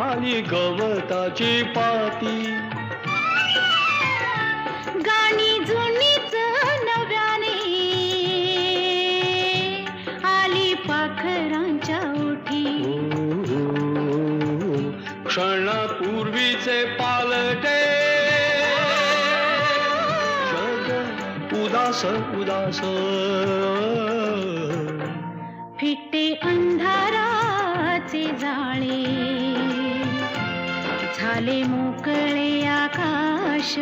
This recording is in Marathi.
गवताची पाती. गाणी जुनीच नव्याने. आली पाखरांच्या ओठी. क्षणापूर्वीचे पालटे. उदास उदास. फिटे अंधाराचे जाळे. झाले मोकळे आकाश।